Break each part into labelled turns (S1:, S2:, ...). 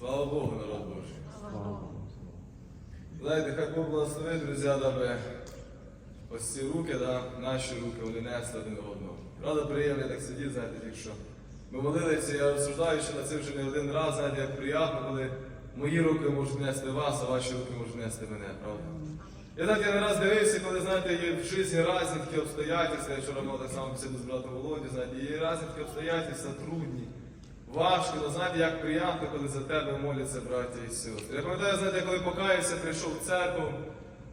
S1: Слава Богу, народ Божий.
S2: Слава
S1: Знаєте, хай Бог благословить, друзі, даби ось ці руки, да, наші руки, вони несли один одного. Правда, приємно так сидіти, знаєте, тільки що. Ми молилися, я розсуждаю, що на це вже не один раз, знаєте, як приємно, коли мої руки можуть нести вас, а ваші руки можуть нести мене, правда? Я так я не раз дивився, коли, знаєте, є в житті різні такі обстоятельства, я вчора мав так само з братом Володі, знаєте, є різні такі обстоятельства трудні. Важко, але знаєте, як приємно, коли за тебе моляться браття і сестри. Я пам'ятаю, знаєте, коли покаявся, прийшов в церкву,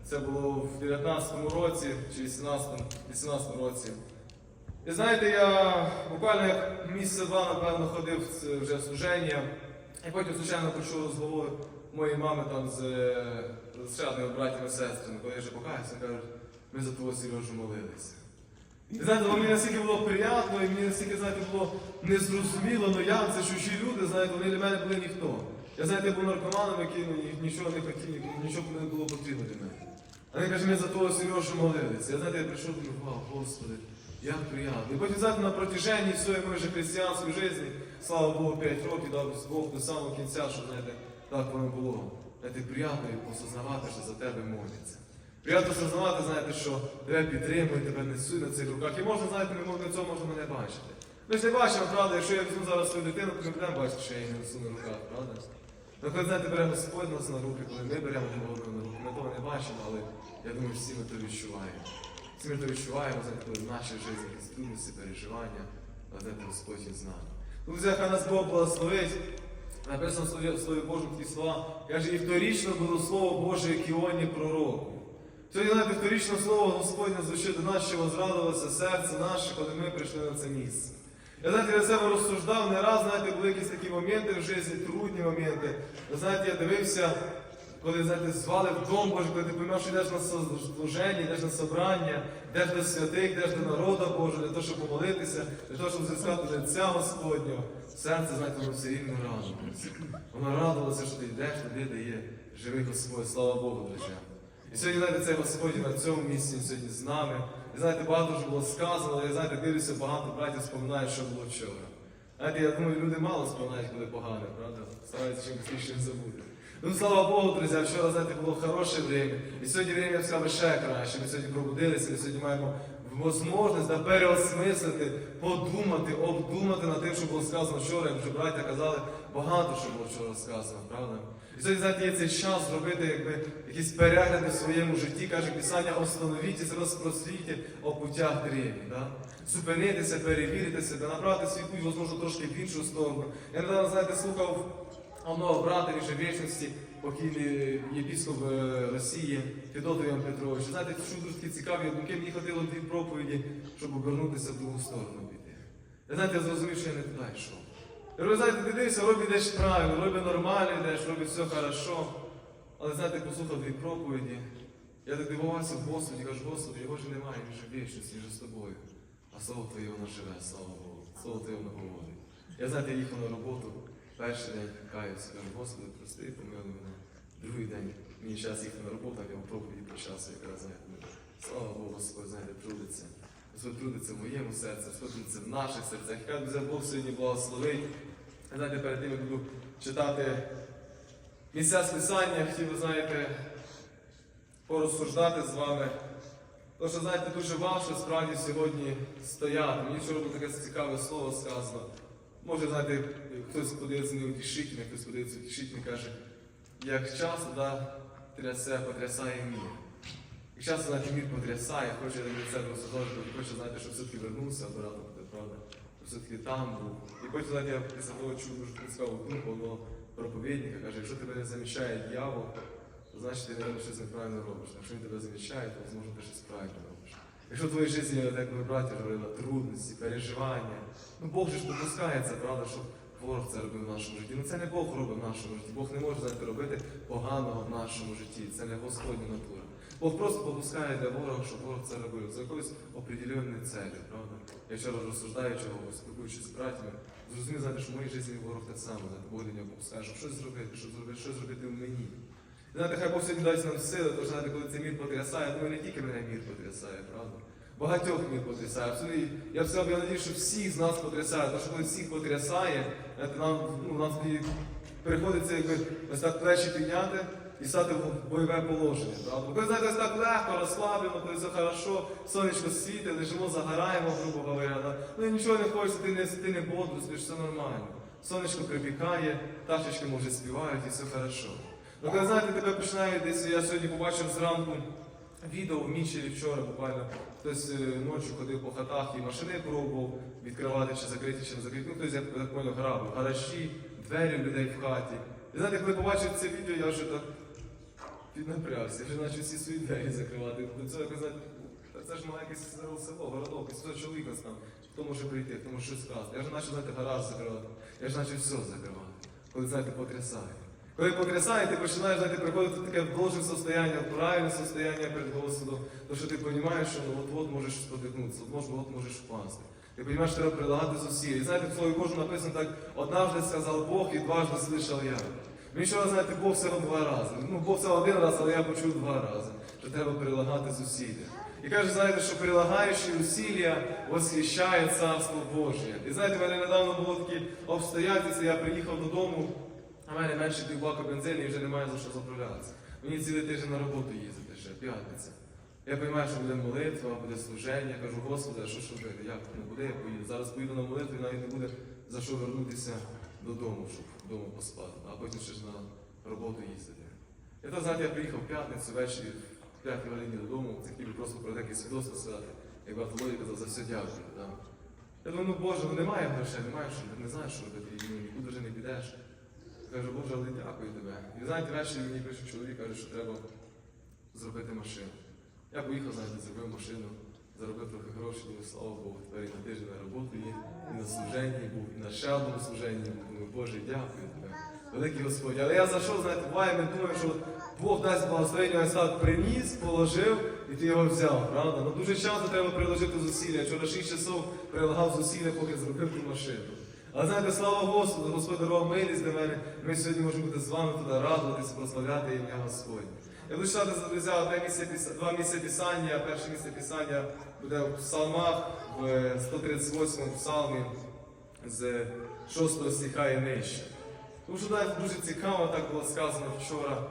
S1: це було в 19-му році чи 18-му 18 році. І знаєте, я буквально як місяця два, напевно, ходив вже в служення, і потім, звичайно, почув розговор моєї мами там з, з ще братями і сестрами, коли я вже покаявся, кажуть, ми за твого Сережу молилися. І знаєте, мені настільки було приємно, і мені настільки, знаєте, було незрозуміло, ну як це чужі люди, знаєте, вони для мене були ніхто. Я, знаєте, був наркоманом, який ну, нічого не хотів, нічого не було потрібно для мене. А він каже, ми за того Сережу молилися. Я знаєте, я прийшов думаю, вау, Господи, як приємно. І потім, знаєте, на протяженні всієї моєї християнської житті, слава Богу, 5 років, дав Бог до самого кінця, що, знаєте, так воно було. Знаєте, приємно осознавати, що за тебе моляться. Приємно осознавати, знаєте, що тебе підтримують, тебе несуть на цих руках. І можна, знаєте, можна цього можемо не бачити. Ми ж не бачимо, правда, якщо я візьму зараз свою дитину, то ми будемо бачити, що я її несу на руках, правда? Ну, коли, знаєте, бере Господь нас на руки, коли ми беремо одного на руки, ми того не бачимо, але я думаю, всі ми то відчуваємо. Всі ми то відчуваємо, знаєте, коли в нашій житті якісь трудності, переживання, але знаєте, Господь є з нами. Друзі, хай нас Бог благословить. Написано в Слові, Божому такі слова. Каже, і вторічно було Слово Боже Кіоні пророку. Сьогодні, знаєте, вторічне слово Господнє звучить до нас, що возрадувалося серце наше, коли ми прийшли на це місце. Я знаєте, я себе розсуждав, не раз, знаєте, були якісь такі моменти в житті, трудні моменти. Знаєте, я дивився, коли знаєте, звали в дом Божий, коли ти поймеш, що йдеш на служення, йдеш на собрання, йдеш до святих, йдеш до народу Божого, для того, щоб помолитися, для того, щоб зіскати лиця Господнього. Серце, знаєте, воно все рівно радувалося. Воно радувалося, що ти йдеш туди, де є живий Господь. Слава Богу, друзі. Сьогодні, знаєте, цей Господь на цьому місці сьогодні з нами. І знаєте, багато вже було сказано, але я знаєте, дивлюся, багато братів споминають, що було вчора. Знаєте, я думаю, люди мало споминають, коли погане, правда? Стараються чим більше забути. Ну, слава Богу, друзі, вчора, знаєте, було хороше время. І сьогодні время, я ще краще. Ми сьогодні пробудилися, ми сьогодні маємо можливість да, переосмислити, подумати, обдумати над тим, що було сказано вчора, як вже браття казали, багато що було вчора сказано, правда? І сьогодні, знаєте, є цей час зробити якби, якісь перегляди в своєму житті, каже Писання, остановіться, розпросвіть о путях древні. Да? Зупинитися, перевірити себе, направити свій путь, можливо, трошки в іншу сторону. Я недавно, знаєте, слухав одного брата, же вічності, покійний єпіскоп е, Росії, Федотов Іван Петрович. Знаєте, чув такі цікаві думки, мені хотіло дві проповіді, щоб обернутися в другу сторону піти. Знаєте, я зрозумів, що я не туди йшов. Знаєте, ти дивишся, робиш йдеш правильно, робиш нормально, йдеш, робиш все хорошо. Але знаєте, послухав дві проповіді. Я так дивувався Господі, кажу, Господи, його ж немає, він же вічності, він же з тобою. А слово Твоє воно живе, слава Богу. Слово Твоє воно говорить. Я знаєте, я їхав на роботу, перший день каюся, кажу, Господи, прости, помилуй мене. Другий день мені час їхати на роботу, а я в проповіді почався, якраз знаєте. Слава Богу, Господь, знаєте, трудиться. Господь трудиться в моєму серці, Господь трудиться в наших серцях. Хай буде Бог сьогодні благословить. Знаєте, перед тим, як буду читати місця списання, хотів, ви знаєте, порозсуждати з вами. Тому що, знаєте, дуже важко справді сьогодні стояти. Мені вчора було таке цікаве слово сказано. Може, знаєте, хтось подивиться не утішительно, хтось подивиться утішительно і каже, як часто да, трясе, потрясає мір. І часто, знаєте, мір потрясає, хоче від себе осудожити, хоче, знаєте, щоб все-таки вернувся обратно, правда? Щоб все-таки там був. І потім, знаєте, я після того чув дуже цікаву думку одного проповідника, каже, якщо тебе не замічає дьявол, то значить ти, мабуть, щось неправильно робиш. Якщо він тебе замічає, то, можливо, ти щось правильно робиш. Якщо в твоїй житті, як ми браті говорили, трудності, переживання, ну Бог же ж допускає це, правда, що ворог це робив в нашому житті. Ну це не Бог робить в нашому житті. Бог не може знаєте, робити поганого в нашому житті. Це не Господня натура. Бог просто допускає для ворога, щоб ворог це робив за якоюсь определенною целью, правда? Я вчора розсуждаючи, спілкуючись з братями, зрозумів, знаєте, що в моїй житті ворог так само, знаєте, Бог для щоб щось зробити, щоб зробити, щось зробити в мені. Знаєте, хай Бог сьогодні дасть нам сили, тому знаєте, коли цей мір потрясає, думаю, не тільки мене мір потрясає, правда? Багатьох мір потрясає. Абсолютно, я б я надію, що всіх з нас потрясає, тому що коли всіх потрясає, нам, ну, нам тоді приходиться якби ось так плечі підняти і стати в бойове положення. Правда? Коли знаєте, так легко, розслаблено, коли все хорошо, сонечко світить, лежимо, загораємо, грубо говоря. Да? Ну і нічого не хочеться, ти не, ти не бодрствуєш, все нормально. Сонечко припікає, пташечки може співають і все хорошо. Ну коли знаєте, тебе починає десь, я сьогодні побачив зранку відео в Мічері вчора буквально. Хтось е, ночі ходив по хатах і машини пробував відкривати чи закриті, чи не закриті. Ну, хтось, я так понял, грабив. Гаражі, двері людей в хаті. І знаєте, коли побачив це відео, я вже так піднапрягся, я вже почав всі свої двері закривати. До цього якось, знаєте, та це ж маленьке село, село, городок, і 100 чоловік ось там. Хто може прийти, хто може щось сказати. Я вже почав, знаєте, гараж закривати. Я ж почав все закривати. Коли, знаєте, потрясає. Коли потрясає, ти починаєш знаєте, приходити в таке должне состояние, в правильне состояние перед Господом, то що ти розумієш, що ну, от-от можеш спотикнутися, от-от можеш впасти. Ти розумієш, що треба прилагати зусилля. І знаєте, в Слові Божому написано так, однажды сказав Бог і дважды слышав я. Мені вчора, знаєте, Бог сказав два рази. Ну, Бог сказав один раз, але я почув два рази, що треба прилагати зусилля. І каже, знаєте, що прилагаючи усилля восхищає Царство Боже. І знаєте, в мене недавно було такі обстоятельства, я приїхав додому, а в мене менше півбака бензину і вже немає за що заправлятися. Мені цілий тиждень на роботу їздити ще, п'ятниця. Я розумію, що буде молитва, буде служення. Я кажу, Господи, що ж робити? Як не буде, я поїду. Зараз поїду на молитву і навіть не буде за що вернутися додому, щоб вдома поспати, а потім ще ж на роботу їздити. І то, знаєте, я приїхав в п'ятницю ввечері, в п'ятій годині додому, це хотів просто про таке свідоцтво сказати. Як Бартоломій казав, за все дякую. Да. Я думаю, ну Боже, ну немає грошей, немає що, не знаєш, що робити, ну, нікуди вже не підеш. Кажу, Боже, але дякую тебе. І знаєте, ввечері мені пише чоловік, каже, що треба зробити машину. Я поїхав, знаєте, зробив машину, заробив трохи грошей, думаю, слава Богу, тепер і на тиждень на роботу є, і на служенні був, і на ще одному служенні був. Думаю, Боже, дякую тебе. Великий Господь. Але я зайшов, знаєте, буває, ми думаємо, що Бог дасть благословення, ось так приніс, положив, і ти його взяв, правда? Ну дуже часто треба приложити зусилля. Вчора 6 часов прилагав зусилля, поки зробив ту машину. Але знаєте, слава Господу, Господь дарував милість для мене. Ми сьогодні можемо бути з вами туди радуватися, прославляти ім'я Господнє. Я буду читати, друзі, два місця Писання. Перше місце Писання буде в Псалмах, в 138 псалмі з 6 стиха і нижче. Тому що навіть дуже цікаво, так було сказано вчора.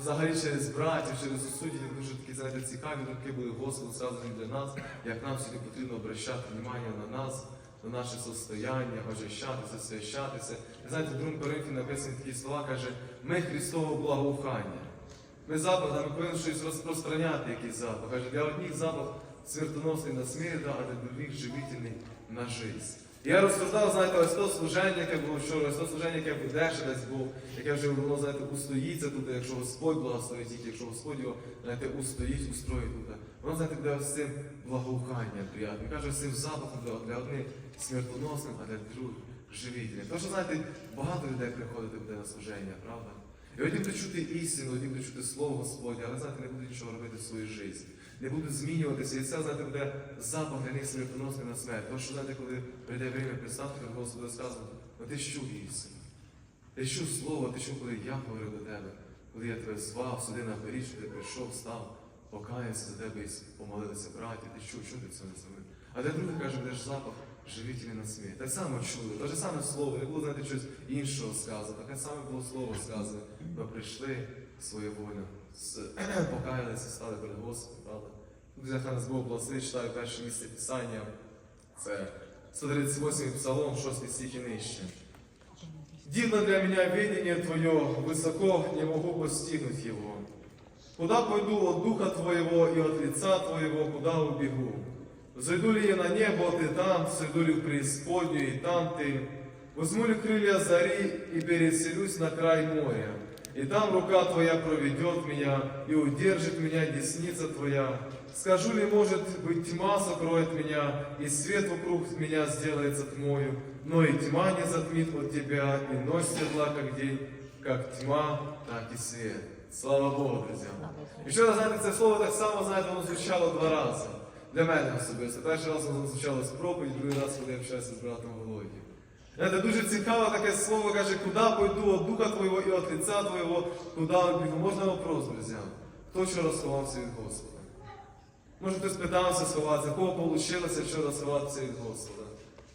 S1: Взагалі через братів, через суддів дуже такі знаєте, цікаві думки були Господу сказані для нас, як нам сьогодні потрібно обращати увагу на нас, на наше состояння, очищатися, свящатися. І знаєте, в 2 Коринфі написані такі слова, каже, ми Христове благоухання. Ми запах, ми повинні щось розпространяти, якийсь запах. Каже, для одних запах смертоносний на смерть, а для других живительний на жизнь. Я розсуждав, знаєте, ось то служення, яке було вчора, ось то служення, яке буде ще десь було, яке вже воно, знаєте, устоїться тут, якщо Господь благословить їх, якщо Господь його, знаєте, устоїть, устроїть тут. Воно, знаєте, буде ось цим благоуханням приятним. Каже, ось цим запахом для, для одних смертоносним, а для других живительним. Тому що, знаєте, багато людей приходить буде на служення, правда? І одні будуть чути істину, одні будуть чути Слово Господнє, але знаєте, не будуть нічого робити в своїй житті. Не будуть змінюватися, і це, знаєте, буде запах для них смертоносний на смерть. Тому що, знаєте, коли прийде время представити, коли Господу сказано, ну ти чув істину. Ти чув слово, ти чув, коли я говорив до тебе, коли я тебе звав сюди на горі, що ти прийшов, став, покаявся за тебе і помолилися браті, ти чув, що ти це не зробив. А для других каже, будеш запах живителі на смерть. Так само чули, те ж саме слово, не було знаєте, щось іншого сказано, таке саме було слово сказане. Ми прийшли з- покаялися, стали перед Господом, правда? Друзі, хай нас Бог благословить, читаю перше місце Писання. Це 138 Псалом, 6 стих і нижче. Дивно для меня видение Твое, высоко не могу постигнуть его. Куда пойду от Духа Твоего и от лица Твоего, куда убегу? Зайду ли я на небо, Ты там, сойду ли в преисподнюю, и там Ты. Возьму ли крылья зари и переселюсь на край моря. И там рука Твоя проведет меня, и удержит меня десница Твоя. Скажу ли, может быть, тьма сокроет меня, и свет вокруг меня сделается тьмою, но и тьма не затмит от Тебя, и ночь светла, как день, как тьма, так и свет. Слава Богу, друзі. І вчора, знаєте, це слово так само, знаєте, воно звучало два рази. Для мене особисто. Перший раз воно звучало з проповідь, другий раз, коли я общався з братом Володієм. Знаєте, дуже цікаве таке слово каже, куди пойду от Духа Твоєго і от лица Твоєго, куди убігу. Можна вопрос, друзі? Хто вчора сховався від Господа? Може хтось питався сховатися, кого вийшло вчора сховатися від Господа?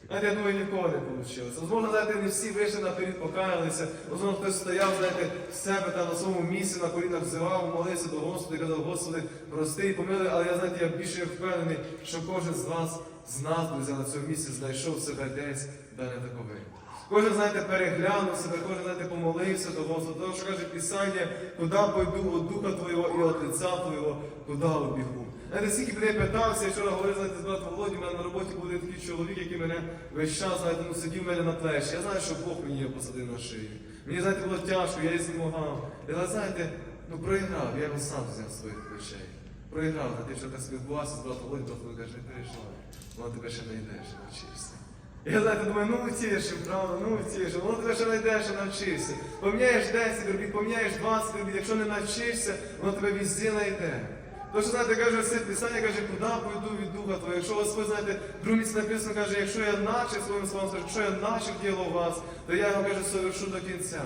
S1: Знаєте, я думаю, нікого не вийшло. Можливо, знаєте, не всі вийшли наперед, покаялися. Можливо, хтось стояв, знаєте, в себе там на своєму місці, на колінах взивав, молився до Господа, і казав, Господи, прости і помилуй. Але я знаєте, я більше впевнений, що кожен з вас, з нас, друзі, на цьому місці знайшов себе десь, де не таковий. Кожен, знаєте, переглянув себе, кожен, знаєте, помолився до Господа. Тому що каже Писання, куди пойду від Духа Твоєго і від лица Твоєго, туди обігу. Знаєте, скільки людей питався, я вчора говорив, знаєте, з братом Володі, у мене на роботі був такий чоловік, який мене весь час, знаєте, ну, сидів мене на плечі. Я знаю, що Бог мені його посадив на шию. Мені, знаєте, було тяжко, я її знемагав. Я, знаєте, ну проіграв, я його сам взяв своїх плечей. Проіграв, знаєте, що так спілкувався з братом Володі, братом каже, не переживай, воно тебе ще не йдеш, навчишся. Я знаєте, думаю, ну утішив, правда, ну утішив, воно тебе ще знайдеш і навчишся. Поміняєш 10 робіт, поміняєш 20 робіт, якщо не навчишся, воно тебе везде знайде. Тому що, знаєте, каже, все Писання каже, куди пойду від Духа Твого. Якщо Господь, знаєте, в другому написано, каже, якщо я начав своїм словом, якщо я начав діло у вас, то я його, каже, совершу до кінця.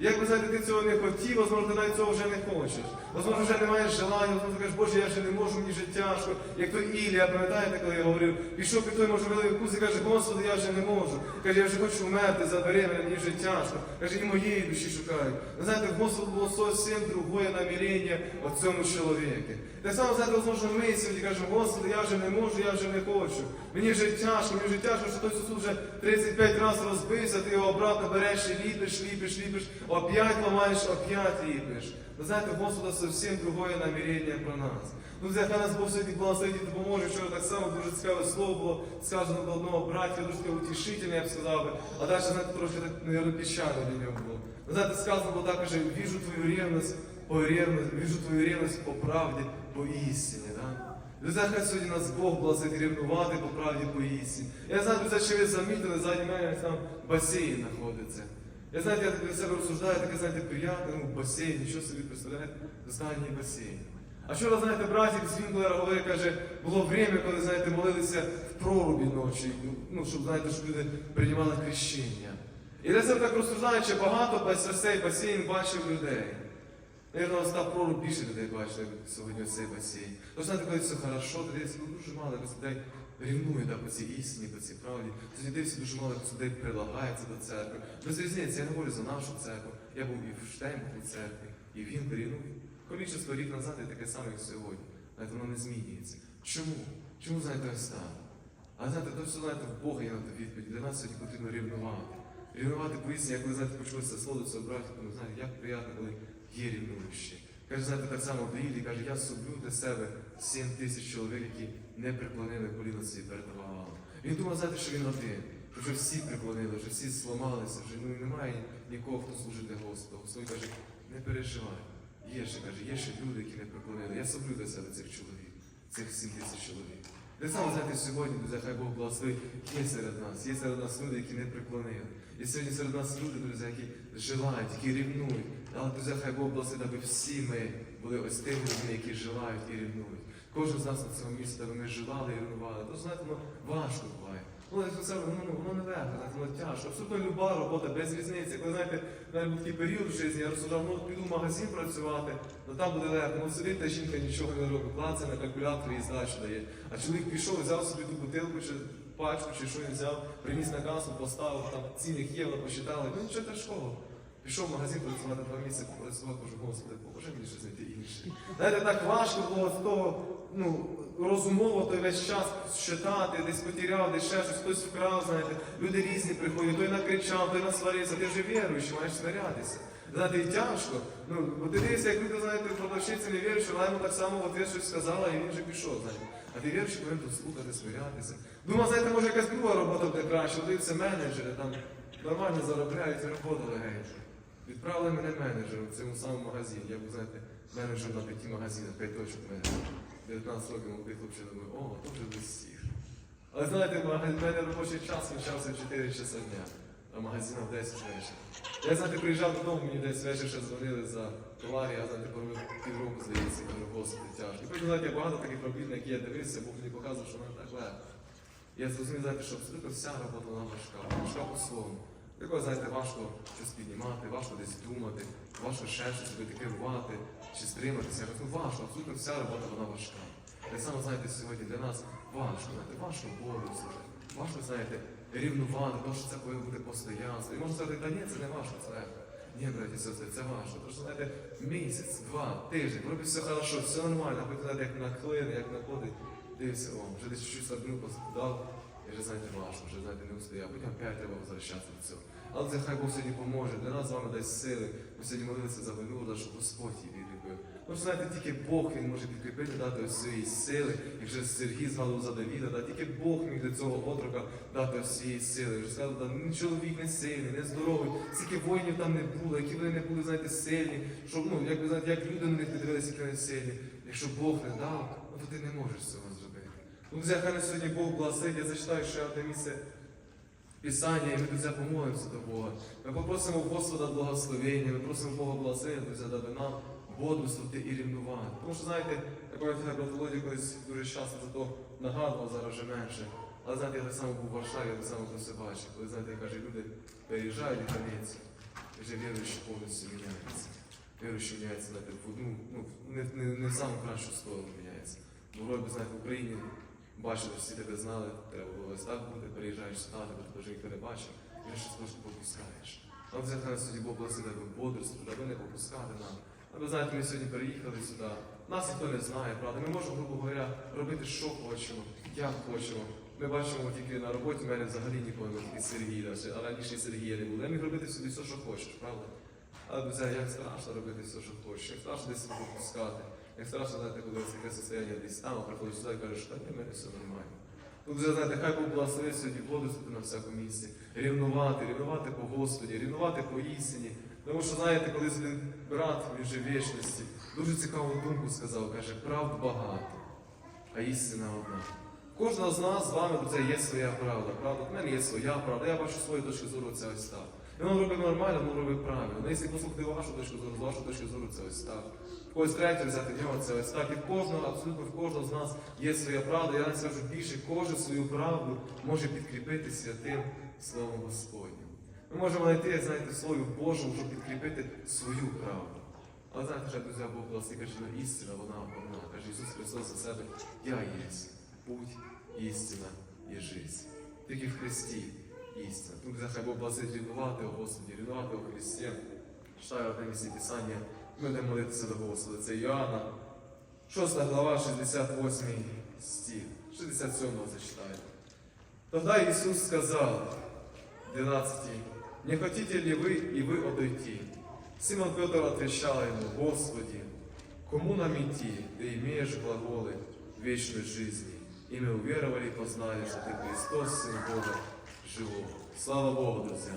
S1: Як ви знаєте, ти цього не хотів, можливо, ти навіть цього вже не хочеш. Можливо, вже не маєш желання, ти кажеш, Боже, я вже не можу, мені вже тяжко. Як то Ілія, пам'ятаєте, коли я говорив, пішов під той можливий вкус і каже, Господи, я вже не можу. Каже, я вже хочу вмерти, забери мене, мені вже тяжко. Каже, і моєї душі шукаю. Ви знаєте, Господу було зовсім другое намірення о цьому чоловіку. Так само, знаєте, можливо, ми сьогодні кажемо, Господи, я вже не можу, я вже не хочу. Мені вже тяжко, мені вже тяжко, що той сосуд вже 35 разів розбився, ти його обратно береш і ліпиш, ліпиш, ліпиш, оп'ять ламаєш, оп'ять ліпиш. Ви знаєте, Господа зовсім другое намірення про нас. Ну, хай нас Бог сьогодні благословить і допоможе. Вчора так само дуже цікаве слово було сказано до одного братя, дуже таке утішительне, я б сказав би. А далі, знаєте, трошки так, мабуть, піщане для нього було. Ви знаєте, сказано було так, каже, віжу твою ревність, по ревності, віжу твою ревність по правді, по істині. Да? Друзі, хай сьогодні нас Бог благословить рівнувати по правді, по істині. Я знаю, друзі, що ви замітили, ззаді мене там басейн знаходиться. Я знаєте, я для себе розсуждаю, таке, знаєте, приємне, ну, басейн, нічого собі представляєте, останній басейн. А вчора, знаєте, братик з Вінклера говорить, каже, було время, коли, знаєте, молилися в прорубі ночі, ну, щоб, знаєте, щоб люди приймали хрещення. І для себе так розсуждаючи, багато ось цей басейн бачив людей. Наверно, став проруб більше людей бачили сьогодні цей басейн. Тож, знаєте, коли все хорошо, то десь ну, дуже мало людей рівнує да, по цій істині, по цій правді. Тоді дився дуже мало людей прилагається до церкви. Без я не говорю за нашу церкву. Я був і в Штейнбургу церкві, і в Вінбері. Ну, количество рік назад і таке саме, як сьогодні. Знаєте, воно не змінюється. Чому? Чому, знаєте, ось так? А знаєте, то все знаєте, в Бога є на те відповідь. Для нас сьогодні потрібно рівнувати. Рівнувати по істині, як ви знаєте, почули це слово цього ну знаєте, як приємно, коли є рівнуючі. Каже, знаєте, так само в Біблії, каже, я соблю для себе 7 тисяч чоловік, які не преклонили коліна свої перед Ваалом. Він думав, знаєте, що він один. Вже всі преклонили, вже всі зламалися, вже ну, немає нікого, хто служить для Господа. Господь каже, не переживай. Є ще, каже, є ще люди, які не преклонили. Я соблю для себе цих чоловік, цих 7 тисяч чоловік. Так само, знаєте, сьогодні, друзі, хай Бог благословить, є серед нас, є серед нас люди, які не преклонили. І сьогодні серед нас люди, друзі, які желають, які рівнують. Але, друзі, хай Бог благословить, аби всі ми були ось тими людьми, які желають і рівнують. Кожен з нас на цьому місці, аби ми желали і рівнували. То знаєте, ну важко буває. Ну, це воно, воно, воно не легко, знаєте, воно тяжко. Абсолютно люба робота, без різниці. Коли знаєте, навіть був такий період в житті, я розсуждав, ну піду в магазин працювати, ну там буде легко. Ну сидить та жінка нічого не робить, клацає на калькуляторі і здачу дає. А чоловік пішов, взяв собі ту бутилку чи пачку, чи що він взяв, приніс на касу, поставив, там ціни євро посчитали. Ну нічого тяжкого. Пішов в магазин працювати два місяці, попрацював, кажу, господи, поможи мені щось знайти інше. Знаєте, так важко було з того, ну, розумово той весь час считати, десь потеряв, десь ще щось, хтось вкрав, знаєте, люди різні приходять, той накричав, той насварився, ти вже віруючий, маєш смирятися. Знаєте, і тяжко. Ну, бо ти дивишся, як люди, знаєте, продавщиці не віруючи, вона йому так само в ответ щось сказала, і він вже пішов, знаєте. А ти віруючий повинен тут слухати, смирятися. Думав, знаєте, може якась друга робота буде краще, дивиться менеджери, там нормально заробляють робота легенька. Відправили мене менеджером в цьому самому магазині. Я був, знаєте, менеджер на п'яти магазинах, п'ять точок в мене. 19 років молодий хлопчик, думаю, о, то вже близьких. Але знаєте, в мене робочий час кінчався в 4 часа дня, а магазина в 10 вечора. Я, знаєте, приїжджав додому, мені десь вечір ще дзвонили за товар, я, знаєте, поробив півроку, здається, кажу, господи, тяжко. І потім, знаєте, багато таких на які я дивився, Бог мені показував, що вона так легко. Я зрозумів, знаєте, що абсолютно вся робота вона важка, важка по-своєму. Такого, знаєте, важко щось піднімати, важко десь думати, важко ще щось робити, керувати чи стриматися. Ну важко, абсолютно вся робота вона важка. Так само, знаєте, сьогодні для нас важко, знаєте, важко Богу служити. Важко, знаєте, рівнувати, тому що це повинно бути постоянство. І можна сказати, та ні, це не важко, це. Ні, браті і сестри, це важко. Тому що, знаєте, місяць, два, тиждень, вроді все хорошо, все нормально, а потім, знаєте, як нахлине, як находить, дивишся, о, вже десь щось одну поскидав, і вже, знаєте, важко, вже, знаєте, не устояв. Потім опять треба возвращатися до цього. Але це хай Бог сьогодні поможе, для нас з вами дасть сили. Ми сьогодні молилися за минуле, щоб Господь її Тому знаєте, тільки Бог Він може підкріпити, дати ось своєї сили. І вже Сергій згадував за Давіда, да, тільки Бог міг для цього отрока дати ось своєї сили. Вже сказав, да, ні чоловік не сильний, не здоровий, скільки воїнів там не було, які вони не були, знаєте, сильні, щоб, ну, як ви знаєте, як люди на них дивилися, які вони сильні. Якщо Бог не дав, ну, то ти не можеш цього зробити. Ну, друзі, хай на сьогодні Бог благословить. Я зачитаю ще одне місце Писання, і ми друзі, помолимося до Бога. Ми попросимо Господа благословення, ми просимо Бога благословення, друзі, даби нам бодрствувати і рівнувати. Тому що, знаєте, я пам'ятаю, брат Володя колись дуже часто за то нагадував, зараз вже менше. Але знаєте, я так само був в Варшаві, я так само це бачив. Коли знаєте, каже, люди переїжджають і і вже віруючі повністю міняється. Віруючі міняється, знаєте, в одну, ну, не, не, не в саму кращу сторону міняється. Бо вроді, знаєте, в Україні бачили, всі тебе знали, треба було ось так бути, переїжджаєш сюди, тебе теж ніхто не бачив, і вже щось попускаєш. Але це хай сьогодні Бог благословить тебе бодрство, аби не попускати нам. Ви знаєте, ми сьогодні переїхали сюди. Нас ніхто не знає, правда. Ми можемо, грубо говоря, робити, що хочемо, як хочемо. Ми бачимо тільки на роботі, в мене взагалі ніколи не Сергій, а раніше і Сергія не було. Я міг робити собі все, що хочеш, правда? Але друзі, як страшно робити все, що хочеш, як страшно десь себе попускати, як страшно знаєте, коли ось таке состояння десь там, а приходиш сюди і кажеш, що ні, в мене все нормально. Ну, друзі, знаєте, хай Бог благословить сьогодні бодрствувати на всякому місці, рівнувати, рівнувати по Господі, рівнувати по істині. Тому що, знаєте, колись один брат, він вічності, дуже цікаву думку сказав, каже, правд багато, а істина одна. Кожного з нас з вами це є своя правда. Правда, в мене є своя правда. Я бачу свою точку зору, це ось так. І воно робить нормально, воно робить правильно. Ну, якщо послухати вашу точку зору, з вашої точки зору, це ось так. Когось третє взяти нього, це ось так. І кожного, абсолютно в кожного з нас є своя правда. Я навіть скажу більше, кожен свою правду може підкріпити святим Словом Господнім. Ми можемо знайти, знаєте, Слові Божому, щоб підкріпити свою правду. Але знаєте, що друзі, Бог власне каже, що істина, вона одна. Каже Ісус Христос за себе, я є путь, істина і життя. Тільки в Христі істина. Тут хай Бог благословить рівнувати о Господі, рівнувати о Христі. Читаю одне місце Писання, ми будемо молитися до Господа. Це Іоанна, 6 глава, 68 стих, 67 зачитаю. Тогда Иисус сказал, 12, «Не хотите ли вы и вы отойти?» Симон Петр отвечал ему, «Господи, кому нам идти, ты имеешь глаголы вечной жизни?» И мы уверовали и познали, что ты Христос, Сын Бога живого. Слава Богу, друзі!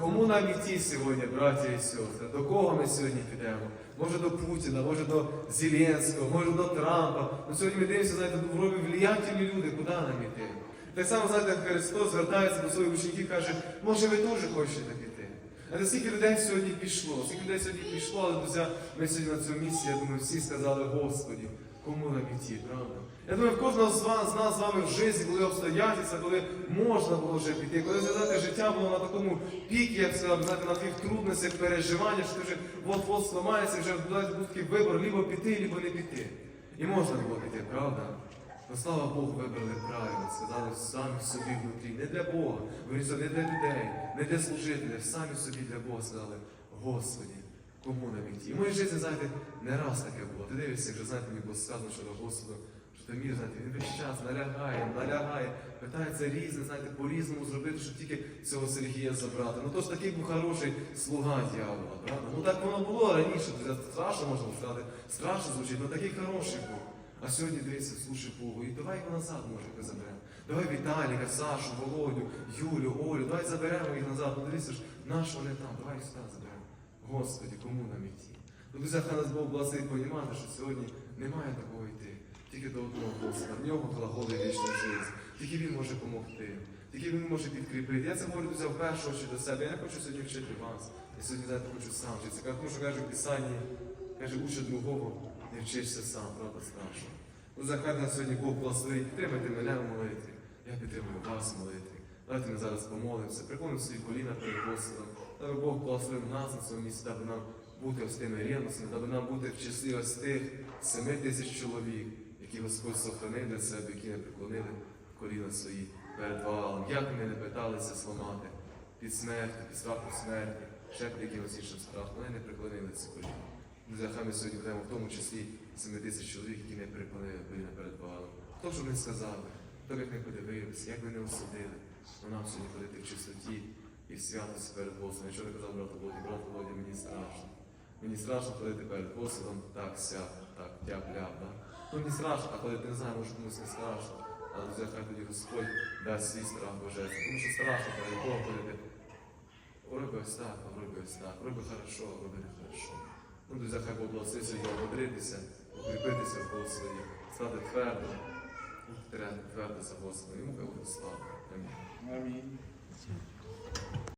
S1: Кому нам іти сьогодні, браті і сестри? До кого ми сьогодні підемо? Може до Путіна, може до Зеленського, може до Трампа. Ну сьогодні ми дивимося, знаєте, в робі влиятельні люди, куди нам іти? Так само, знаєте, Христос звертається до своїх учнів і каже, може ви теж хочете так іти? А скільки людей сьогодні пішло? Скільки людей сьогодні пішло, але друзі, ми сьогодні на цьому місці, я думаю, всі сказали, Господі, кому нам іти, правда? Я думаю, в кожного з вас, з нас з вами в житті були обстоятельства, коли можна було вже піти, коли знаєте, життя було на такому пікі, я б сказав, знаєте, на таких трудностях, переживаннях, що вже от-от сламаєшся, вже був такий вибор, либо піти, либо не піти. І можна було піти, правда? Ну, слава Богу, вибрали правильно, сказали самі собі внутрі, не для Бога, говориться, не для людей, не для служителів, самі собі для Бога сказали, Господі, кому нам іти? І в моїй житті, знаєте, не раз таке було. Ти дивишся, вже знаєте, мені було сказано, що до Господа, що ти мір, знаєте, він весь час налягає, налягає, питається різне, знаєте, по-різному зробити, щоб тільки цього Сергія забрати. Ну то ж такий був хороший слуга дьявола, правда? Ну так воно було раніше, страшно можна сказати, страшно звучить, але такий хороший був. А сьогодні дивиться, слушай Богу, і давай його назад, може, заберемо. Давай Віталіка, Сашу, Володю, Юлю, Олю, давай заберемо їх назад. Ну дивися ж, наш вони там, давай їх сюди заберемо. Господи, кому нам іти? Ну, друзі, хай нас Бог благословить понімати, що сьогодні немає такого йти. Тільки до одного Господа. В нього глаголи вічна життя. Тільки Він може допомогти. Тільки Він може підкріпити. Я це говорю, друзі, в першу очі до себе. Я не хочу сьогодні вчити вас. Я сьогодні знаєте, хочу сам вчитися. Тому що каже в Писанні, каже, учи другого, не вчишся сам, правда, страшно. Ну, захай нас сьогодні Бог благословить. Підтримайте мене в молитві. Я підтримую вас в молитві. Давайте ми зараз помолимося, приклонимо свої коліна перед Господом. Даби Бог благословив нас на цьому місці, даби нам бути ось тими рівностями, даби нам бути в числі ось тих семи тисяч чоловік, які Господь сохранив для себе, які не приклонили коліна свої перед валом, як вони не питалися зламати під смертю, під страхом смерті, ще під якимось іншим страхом, вони не преклонили ці коліна. Друзі, хай ми сьогодні будемо в тому числі 7 тисяч чоловік, які не преклонили коліна перед валом. Хто ж вони сказали, хто як не подивився, як ви не осудили, але нам сьогодні ходити в чистоті і в святості перед Господом. Якщо не казав брат Володі, брат Володі, мені страшно. Мені страшно ходити перед Господом так сяк, так тяп-ляп. Да? Ну мені страшно, а ходити не знаю, може комусь не страшно. Але друзі, хай тоді Господь дасть свій страх божественний. Тому що страшно перед Богом ходити. Роби ось так, роби ось так, роби хорошо, роби не хорошо. Друзі, хай Бог благословить сьогодні ободритися, укріпитися в Господі, стати твердо, твердо за Господом. Йому хай слава. Амінь.
S2: Амінь.